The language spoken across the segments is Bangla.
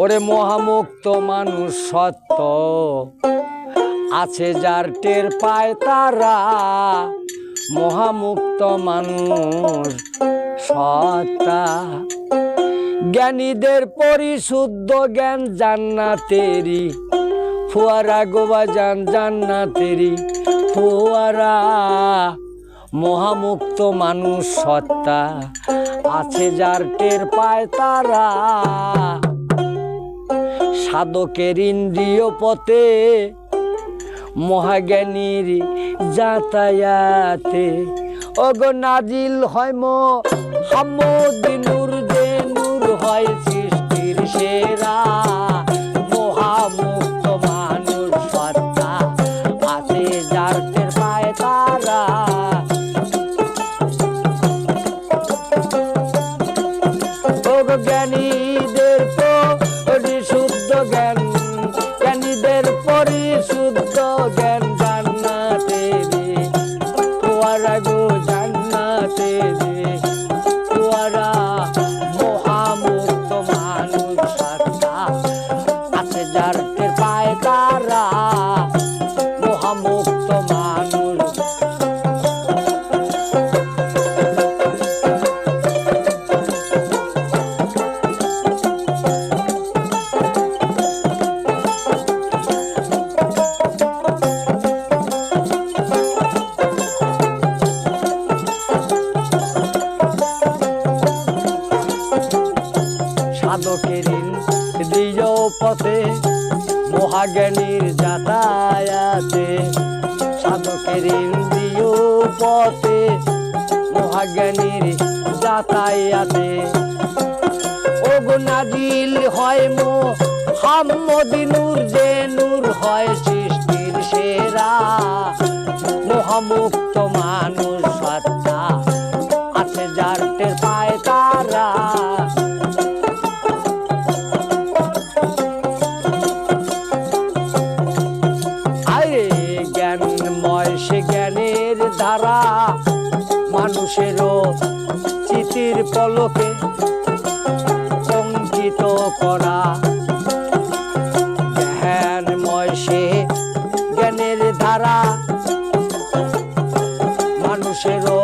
ওরে মহামুক্ত মানুষ সত্য। আছে যার টের পায় তারা, মহামুক্ত মানুষ সত্তা। জ্ঞানীদের পরিশুদ্ধ জ্ঞান জান্নাতেরি ফুয়ারা গোবা জান জান্নাতেরি ফুয়ারা। মহামুক্ত মানুষ সত্তা, আছে যার টের পায় তারা সাধকের ইন্দ্রিয় পথে মহাজ্ঞানীর যাতায়াতে। ওগো নাজিল হয় মো হামদিনুর সাধকের দিয় পথে মহাজ্ঞানীর যাতায়াতে। সাধকের দিয় পথে মহাজ্ঞানীর যাতায়াতে। হয় মো যে নূর হয় সৃষ্টির সেরা। মহামুক্ত মানুষ আছে যার পায় দ্বারা মানুষেরও চিতির পলকে অঙ্কিত করা। জ্ঞানময় সে জ্ঞানের দ্বারা মানুষেরও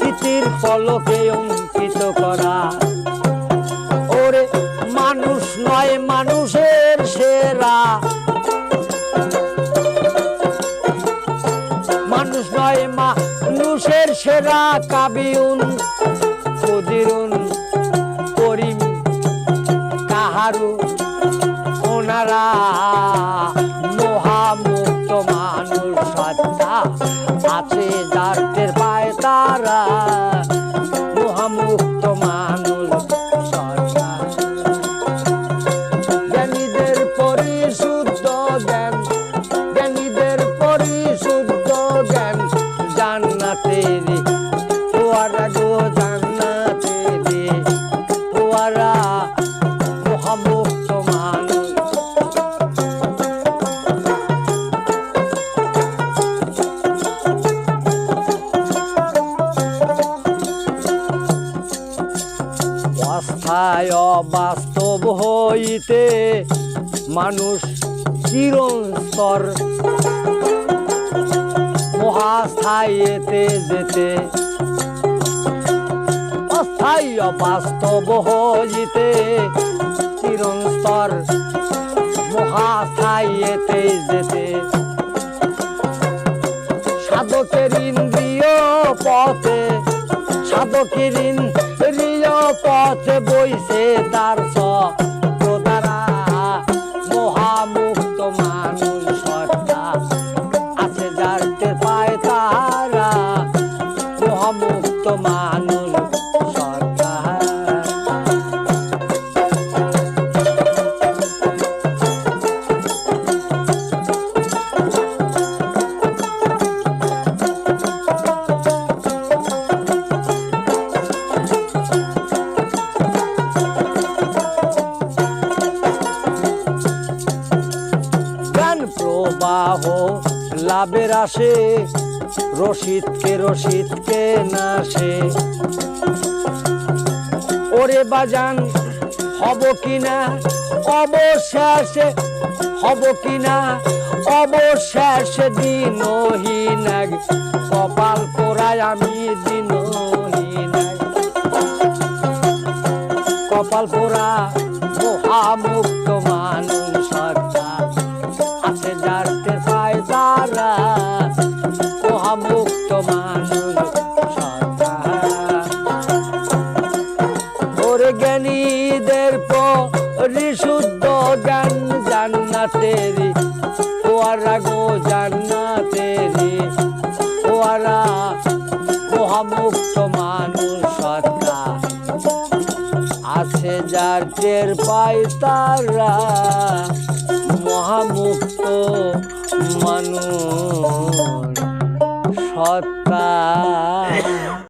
চিতির পলকে অঙ্কিত করা। ওরে মানুষ নয় মানুষের সেরা কাবিউন কদিরুন করিম কাহারু ওনারা মহামুক্ত মানুষ আছে যার পায় তারা। অস্থায় অবাস্তব হইতে মানুষ চিরস্তর মহাস্থায়ীতে যেতে অস্থায়ী অবাস্তব হইতে চিরস্তর মহাস্থায়ীতে যেতে সাধকের ইন্দ্রিয় পথে সাধকের পথে বইছে তার সদারা প্রবাহ, লাভের আসে রশিদকে রশিদকে নাশে। ওরে বাজান, হব কিনা? অবশেষে হব কিনা? অবশেষে দিনহীন কপাল পোড়ায় আমি দিনহীন মহামুক্ত মানুষ ওরে জ্ঞানীদের পরিশুদ্ধ জ্ঞান জান্নাতেরি ওয়ারা গো জান্নাতেরি। ওয়ারা মহামুক্ত মানুষ সত্তা আছে যার টের পায় তারা, মহামুক্ত মানুষ। সত্তা।